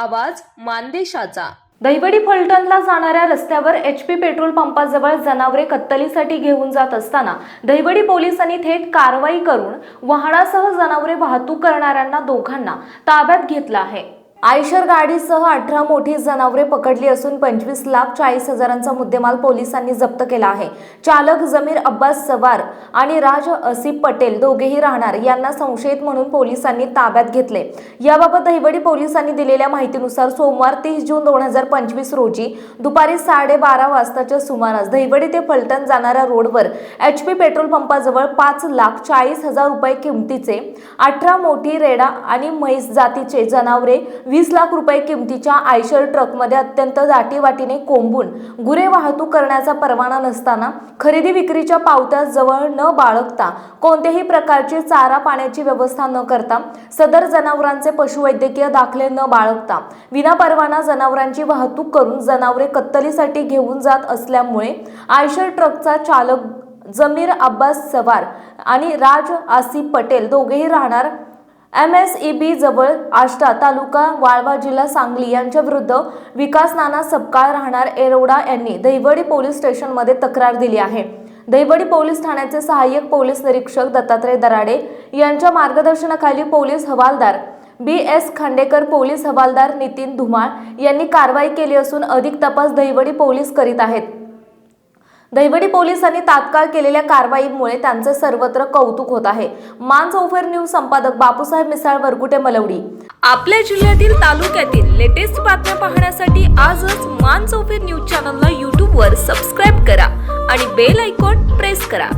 आवाज मानदेशाचा. दहिवडी फलटणला जाणाऱ्या रस्त्यावर एच पी पेट्रोल पंपाजवळ जनावरे कत्तलीसाठी घेऊन जात असताना दहिवडी पोलिसांनी थेट कारवाई करून वाहनासह जनावरे वाहतूक करणाऱ्यांना दोघांना ताब्यात घेतलं आहे. आयशर गाडीसह अठरा मोठी जनावरे पकडली असून पंचवीस लाख चाळीस हजारांचा मुद्देमाल पोलिसांनी जप्त केला आहे. चालक जमीर अब्बास सवार आणि राज असिफ पटेल दोघेही राहणार यांना संशयित म्हणून पोलिसांनी ताब्यात घेतले. याबाबत दहिवडी पोलिसांनी दिलेल्या माहितीनुसार सोमवार तीस जून दोन हजार पंचवीस रोजी दुपारी साडेबारा वाजताच्या सुमारास दहिवडी ते फलटण जाणाऱ्या रोडवर एच पी पेट्रोल पंपाजवळ पाच लाख चाळीस हजार रुपये किमतीचे अठरा मोठी रेडा आणि म्हैस जातीचे जनावरे वीस लाख रुपये किमतीच्या आयशर ट्रकमध्ये अत्यंत दाटीवाटीने कोंबून गुरे वाहतूक करण्याचा परवाना नसताना खरेदी विक्रीच्या पावत्या जवळ न बाळगता कोणत्याही प्रकारची चारा पाण्याची व्यवस्था न करता सदर जनावरांचे पशुवैद्यकीय दाखले न बाळगता विनापरवाना जनावरांची वाहतूक करून जनावरे कत्तलीसाठी घेऊन जात असल्यामुळे आयशर ट्रकचा चालक जमीर अब्बास सवार आणि राज आसिफ पटेल दोघेही राहणार एम एस ई बी जवळ आष्टा तालुका वाळवा जिल्हा सांगली यांच्या विरुद्ध विकास नाना सपकाळ राहणार एरोडा यांनी दहिवडी पोलीस स्टेशनमध्ये तक्रार दिली आहे. दहिवडी पोलीस ठाण्याचे सहाय्यक पोलीस निरीक्षक दत्तात्रय दराडे यांच्या मार्गदर्शनाखाली पोलीस हवालदार बी एस खांडेकर पोलीस हवालदार नितीन धुमाळ यांनी कारवाई केली असून अधिक तपास दहिवडी पोलीस करीत आहेत. दहिवडी पोलिसांनी तात्काळ केलेल्या कारवाईमुळे त्यांचे सर्वत्र कौतुक होत आहे. मान चौफेर न्यूज संपादक बापूसाहेब मिसाळ वरगुटे मलवडी. आपल्या जिल्ह्यातील तालुक्यातील लेटेस्ट बातम्या पाहण्यासाठी आजच मान चौफेर न्यूज चॅनलला यूट्यूबवर सबस्क्राईब करा आणि बेल आयकॉन प्रेस करा.